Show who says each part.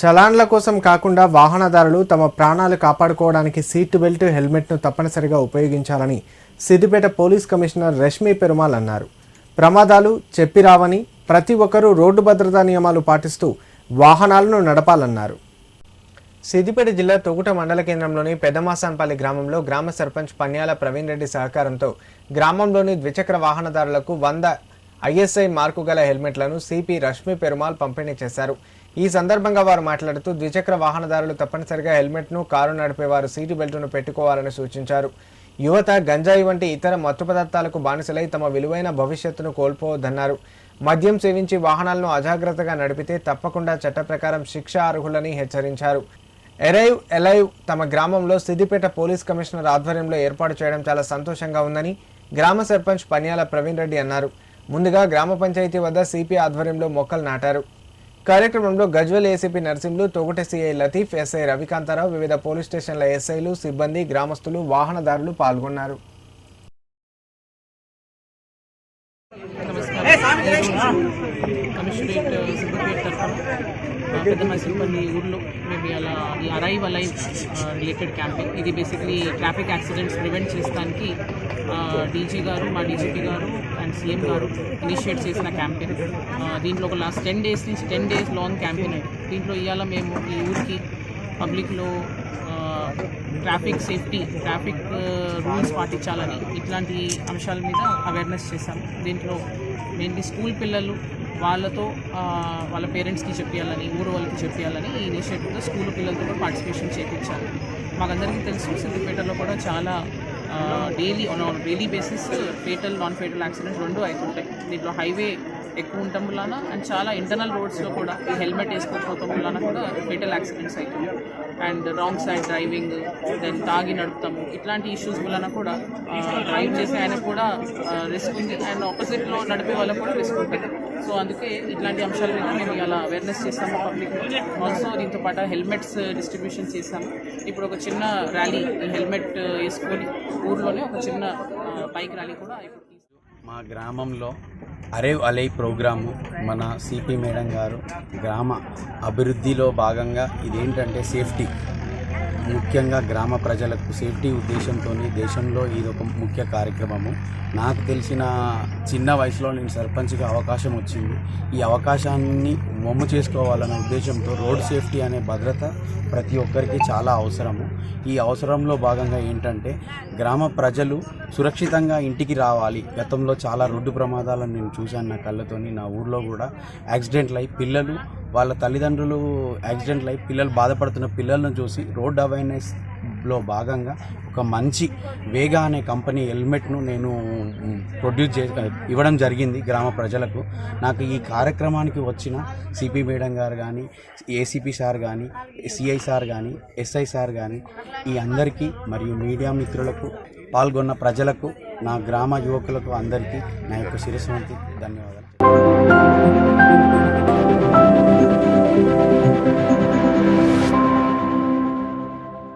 Speaker 1: చలాన్ల కోసం కాకుండా వాహనదారులు తమ ప్రాణాలు కాపాడుకోవడానికి సీట్ బెల్ట్ హెల్మెట్ను తప్పనిసరిగా ఉపయోగించాలని సిద్దిపేట పోలీస్ కమిషనర్ రష్మి పెరుమాల్ అన్నారు. ప్రమాదాలు చెప్పిరావని ప్రతి ఒక్కరూ రోడ్డు భద్రతా నియమాలు పాటిస్తూ వాహనాలను నడపాలన్నారు. సిద్దిపేట జిల్లా తొగుట మండల కేంద్రంలోని పెద్దమాసాన్పల్లి గ్రామంలో గ్రామ సర్పంచ్ పన్యాల ప్రవీణ్ రెడ్డి సహకారంతో గ్రామంలోని ద్విచక్ర వాహనదారులకు వంద ఐఎస్ఐ మార్కు గల హెల్మెట్లను సిపి రష్మి పెరుమాల్ పంపిణీ చేశారు. ఈ సందర్భంగా వారు మాట్లాడుతూ ద్విచక్ర వాహనదారులు తప్పనిసరిగా హెల్మెట్ను కారు నడిపేవారు సీటు బెల్టును పెట్టుకోవాలని సూచించారు. యువత గంజాయి వంటి ఇతర మత్తు పదార్థాలకు బానిసలై తమ విలువైన భవిష్యత్తును కోల్పోవద్దన్నారు. మద్యం సేవించి వాహనాలను అజాగ్రత్తగా నడిపితే తప్పకుండా చట్ట ప్రకారం శిక్ష అర్హులని హెచ్చరించారు. ఎరైవ్ ఎలైవ్ తమ గ్రామంలో సిద్దిపేట పోలీస్ కమిషనర్ ఆధ్వర్యంలో ఏర్పాటు చేయడం చాలా సంతోషంగా ఉందని గ్రామ సర్పంచ్ పన్యాల ప్రవీణ్ రెడ్డి అన్నారు. ముందుగా గ్రామ పంచాయతీ వద్ద సిపి ఆధ్వర్యంలో మొక్కలు నాటారు. కార్యక్రమంలో Gajwel ACP Narsimhulu Toguta CI Latif SI Ravikantharao వివిధ పోలీస్ స్టేషన్ల ఎస్ఐలు సిబ్బంది గ్రామస్తులు వాహనదారులు పాల్గొన్నారు.
Speaker 2: కమిషనరేట్ సిద్దిపేట తరఫున పెద్ద మైసూర్పల్లి ఊర్లో మేము అలా ఈ అరైవ్ అలైవ్ రిలేటెడ్ క్యాంపెయిన్ ఇది బేసిక్లీ ట్రాఫిక్ యాక్సిడెంట్స్ ప్రివెంట్ చేసడానికి డీజీ గారు మా డీజీపీ గారు అండ్ సీఎం గారు ఇనిషియేట్ చేసిన క్యాంపెయిన్. దీంట్లో ఒక లాస్ట్ టెన్ డేస్ నుంచి టెన్ డేస్ లాంగ్ క్యాంపెయిన్ దీంట్లో ఇవాళ మేము ఈ ఊరికి పబ్లిక్లో ట్రాఫిక్ సేఫ్టీ ట్రాఫిక్ రూల్స్ పాటించాలని ఇట్లాంటి అంశాల మీద అవేర్నెస్ చేశాము దీంట్లో మెయిన్లీ స్కూల్ పిల్లలు వాళ్ళతో వాళ్ళ పేరెంట్స్కి చెప్పాలని ఊరు వాళ్ళకి చెప్పాలని ఈ ఇనిషియేటివ్లో స్కూల్ పిల్లలతో పార్టిసిపేషన్ చేయించాలి మాకందరికీ తెలుసు సిద్దిపేటలో కూడా చాలా daily daily basis fatal non fatal accidents రెండు అవుతుంటాయి. దీంట్లో హైవే ఎక్కువ ఉండటం వలన అండ్ చాలా ఇంటర్నల్ రోడ్స్లో కూడా ఈ హెల్మెట్ వేసుకోకపోవడం వలన కూడా ఫెటల్ యాక్సిడెంట్స్ అవుతుంది and wrong side driving then తాగి నడుపుతాము. ఇట్లాంటి ఇష్యూస్ వలన కూడా డ్రైవ్ చేసే ఆయనకు కూడా రిస్క్ ఉంది. అండ్ ఆపోజిట్లో నడిపే వాళ్ళకు కూడా రిస్క్ ఉంటుంది సో అందుకే ఇట్లాంటి అంశాల మీద మేము ఇలా అవేర్నెస్ చేస్తాము పబ్లిక్ ఆల్సో దీంతో పాటు హెల్మెట్స్ డిస్ట్రిబ్యూషన్ చేస్తాము. ఇప్పుడు ఒక చిన్న ర్యాలీ హెల్మెట్ వేసుకొని ఊర్లోనే ఒక చిన్న బైక్ ర్యాలీ కూడా
Speaker 3: మా గ్రామంలో అరేవ్ అలై ప్రోగ్రాము మన సిపి మేడం గారు గ్రామ అభివృద్ధిలో భాగంగా ఇదేంటంటే సేఫ్టీ. ముఖ్యంగా గ్రామ ప్రజలకు సేఫ్టీ ఉద్దేశంతో దేశంలో ఇది ఒక ముఖ్య కార్యక్రమము. నాకు తెలిసిన చిన్న వయసులో నేను సర్పంచ్గా అవకాశం వచ్చింది. ఈ అవకాశాన్ని మొమ్ము చేసుకోవాలనే ఉద్దేశంతో రోడ్ సేఫ్టీ అనే భద్రత ప్రతి ఒక్కరికి చాలా అవసరము. ఈ అవసరంలో భాగంగా ఏంటంటే గ్రామ ప్రజలు సురక్షితంగా ఇంటికి రావాలి. గతంలో చాలా రోడ్డు ప్రమాదాలను నేను చూశాను నా కళ్ళతోని. నా ఊర్లో కూడా యాక్సిడెంట్లు అయి పిల్లలు వాళ్ళ తల్లిదండ్రులు యాక్సిడెంట్లు అయి పిల్లలు బాధపడుతున్న పిల్లలను చూసి రోడ్ అవేర్నెస్లో భాగంగా ఒక మంచి వేగా అనే కంపెనీ హెల్మెట్ను నేను ప్రొడ్యూస్ చే ఇవ్వడం జరిగింది గ్రామ ప్రజలకు. నాకు ఈ కార్యక్రమానికి వచ్చిన సిపి మేడం గారు కానీ ఏసీపీ సార్ కానీ సిఐ సార్ కానీ ఎస్ఐ సార్ కానీ ఈ అందరికీ మరియు మీడియా మిత్రులకు పాల్గొన్న ప్రజలకు నా గ్రామ యువకులకు అందరికీ నా యొక్క శిరస్వంతి ధన్యవాదాలు.